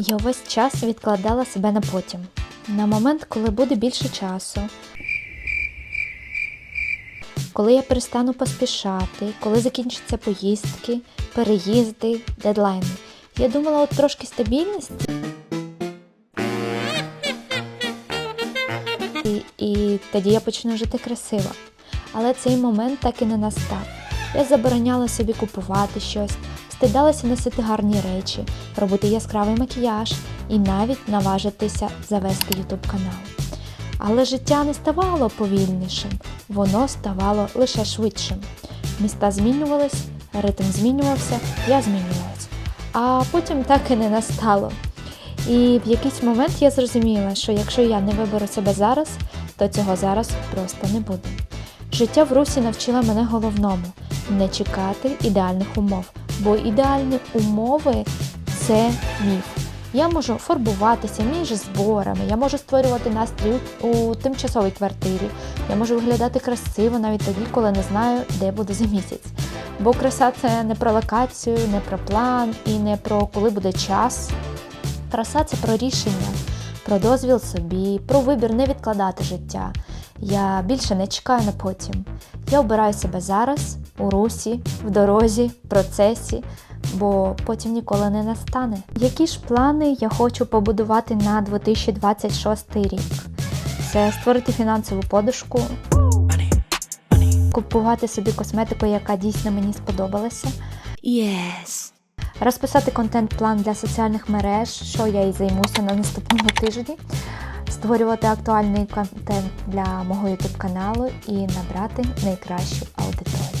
Я увесь час відкладала себе на потім. На момент, коли буде більше часу. Коли я перестану поспішати, коли закінчаться поїздки, переїзди, дедлайни. Я думала, от трошки стабільності. І, і тоді я почну жити красиво. Але цей момент так і не настав. Я забороняла собі купувати щось, стидалася носити гарні речі, робити яскравий макіяж і навіть наважитися завести ютуб канал. Але життя не ставало повільнішим, воно ставало лише швидшим. Міста змінювались, ритм змінювався, я змінювалась. А потім так і не настало. І в якийсь момент я зрозуміла, що якщо я не виберу себе зараз, то цього зараз просто не буде. Життя в русі навчила мене головному не чекати ідеальних умов, бо ідеальні умови це міф. Я можу фарбуватися між зборами, я можу створювати настрій у тимчасовій квартирі, я можу виглядати красиво навіть тоді, коли не знаю, де буду за місяць. Бо краса це не про локацію, не про план і не про коли буде час. Краса це про рішення, про дозвіл собі, про вибір не відкладати життя. Я більше не чекаю на потім. Я обираю себе зараз, у русі, в дорозі, в процесі, бо потім ніколи не настане. Які ж плани я хочу побудувати на 2026 рік? Це створити фінансову подушку, купувати собі косметику, яка дійсно мені сподобалася. Yes. Розписати контент-план для соціальних мереж, що я і займуся на наступному тижні, створювати актуальний контент для мого YouTube каналу і набрати найкращу аудиторію.